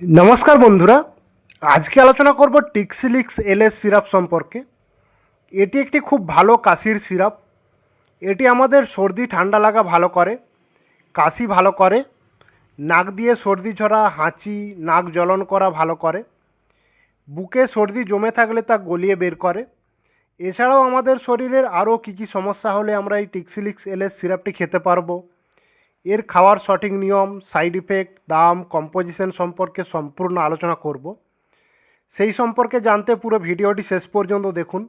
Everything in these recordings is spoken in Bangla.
নমস্কার বন্ধুরা, আজকে আলোচনা করব টিক্সিলিক্স এলএস সিরাপ সম্পর্কে। এটি একটি খুব ভালো কাশির সিরাপ। এটি আমাদের সর্দি, ঠান্ডা লাগা ভালো করে, কাশি ভালো করে, নাক দিয়ে সর্দি ঝরা, হাঁচি, নাক জ্বলন করা ভালো করে, বুকে সর্দি জমে থাকলে তা গলিয়ে বের করে। এছাড়াও আমাদের শরীরের আরও কী কী সমস্যা হলে আমরা এই টিক্সিলিক্স এলএস সিরাপটি খেতে পারব এর খাওয়ার সঠিক নিয়ম সাইড ইফেক্ট দাম কম্পোজিশন সম্পর্কে সম্পূর্ণ আলোচনা করব। সেই সম্পর্কে জানতে পুরো ভিডিওটি শেষ পর্যন্ত দেখুন।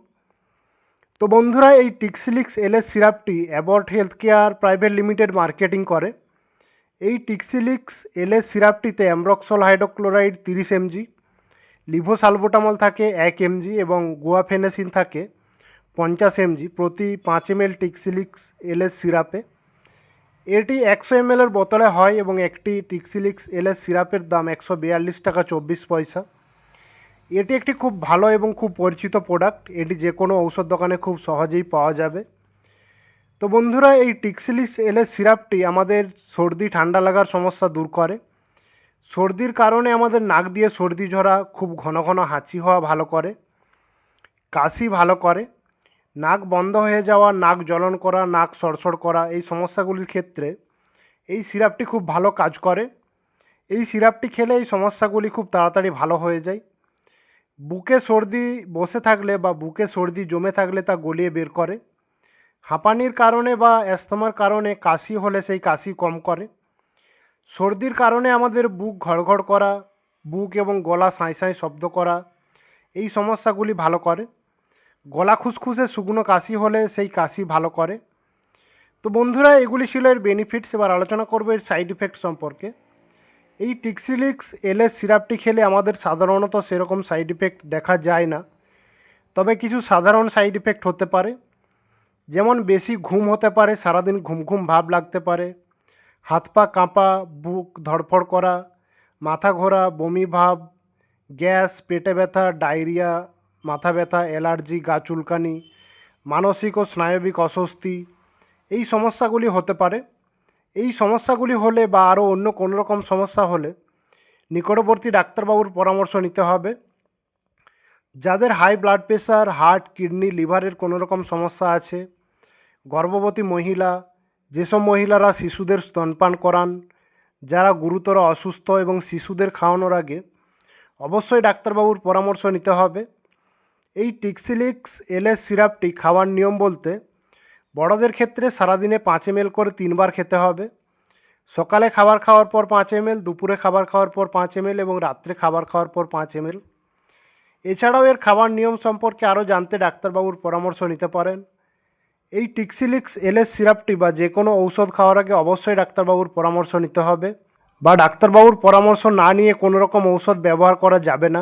তো বন্ধুরা, এই Tixylix LS সিরাপটি Abbott health care private limited marketing করে। এই টিক্সিলিক্স এলএস সিরাপটিতে অ্যামব্রক্সল হাইড্রোক্লোরাইড তিরিশ এমজি লিভোসালবোটামল থাকে এক এমজি এবং গুয়াফেনেসিন থাকে পঞ্চাশ এমজি প্রতি পাঁচ এম এল টিক্সিলিক্স এলএস সিরাপে এটি একশো এম এমএলের বোতলে হয় এবং একটি টিক্সিলিক্স এলের সিরাপের দাম একশো বিয়াল্লিশ টাকা চব্বিশ পয়সা। এটি একটি খুব ভালো এবং খুব পরিচিত প্রোডাক্ট। এটি যে কোনো ঔষধ দোকানে খুব সহজেই পাওয়া যাবে। তো বন্ধুরা, এই টিক্সিলিক্স এলের সিরাপটি আমাদের সর্দি, ঠান্ডা লাগার সমস্যা দূর করে। সর্দির কারণে আমাদের নাক দিয়ে সর্দি ঝরা খুব ঘন ঘন হাঁচি হওয়া ভালো করে, কাশি ভালো করে। নাক বন্ধ হয়ে যাওয়া, নাক জ্বলন করা, নাক সড়সড় করা, এই সমস্যাগুলির ক্ষেত্রে এই সিরাপটি খুব ভালো কাজ করে। এই সিরাপটি খেলে এই সমস্যাগুলি খুব তাড়াতাড়ি ভালো হয়ে যায়। বুকে সর্দি বসে থাকলে বা বুকে সর্দি জমে থাকলে তা গলিয়ে বের করে। হাঁপানির কারণে বা অ্যাস্তমার কারণে কাশি হলে সেই কাশি কম করে। সর্দির কারণে আমাদের বুক ঘড়ঘড় করা, বুক এবং গলা সাঁই সাঁই শব্দ করা, এই সমস্যাগুলি ভালো করে। গলা খুসখুসে শুকনো কাশি হলে সেই কাশি ভালো করে। তো বন্ধুরা, এগুলি ছিল এর বেনিফিটস এবার আলোচনা করব এর সাইড ইফেক্ট সম্পর্কে। এই টিক্সিলিক্স এলএস সিরাপটি খেলে আমাদের সাধারণত সেরকম সাইড ইফেক্ট দেখা যায় না। তবে কিছু সাধারণ সাইড ইফেক্ট হতে পারে। যেমন বেশি ঘুম হতে পারে, সারাদিন ঘুম ঘুম ভাব লাগতে পারে। হাত পা কাঁপা, বুক ধড়ফড় করা, মাথা ঘোরা, বমি ভাব, গ্যাস, পেটে ব্যথা, ডায়রিয়া মাথা ব্যথা, অ্যালার্জি, গা চুলকানি, মানসিক ও স্নায়বিক অস্বস্তি, এই সমস্যাগুলি হতে পারে। এই সমস্যাগুলি হলে বা আরও অন্য কোনো রকম সমস্যা হলে নিকটবর্তী ডাক্তারবাবুর পরামর্শ নিতে হবে। যাদের high blood pressure heart, kidney, লিভারের কোনো রকম সমস্যা আছে, গর্ভবতী মহিলা, যেসব মহিলারা শিশুদের স্তনপান করান, যারা গুরুতর অসুস্থ এবং শিশুদের খাওয়ানোর আগে, অবশ্যই ডাক্তারবাবুর পরামর্শ নিতে হবে। এই টিক্সিলিক্স এলএস সিরাপটি খাওয়ার নিয়ম বলতে, বড়দের ক্ষেত্রে সারাদিনে পাঁচ এমএল করে তিনবার খেতে হবে। সকালে খাবার খাওয়ার পর পাঁচ এমএল, দুপুরে খাবার খাওয়ার পর পাঁচ এমএল এবং রাত্রে খাবার খাওয়ার পর পাঁচ এমএল। এছাড়াও এর খাবার নিয়ম সম্পর্কে আরও জানতে ডাক্তারবাবুর পরামর্শ নিতে পারেন। এই টিক্সিলিক্স এলএস সিরাপটি বা যে কোনো ঔষধ খাওয়ার আগে অবশ্যই ডাক্তারবাবুর পরামর্শ নিতে হবে বা ডাক্তারবাবুর পরামর্শ না নিয়ে কোনো রকম ঔষধ ব্যবহার করা যাবে না।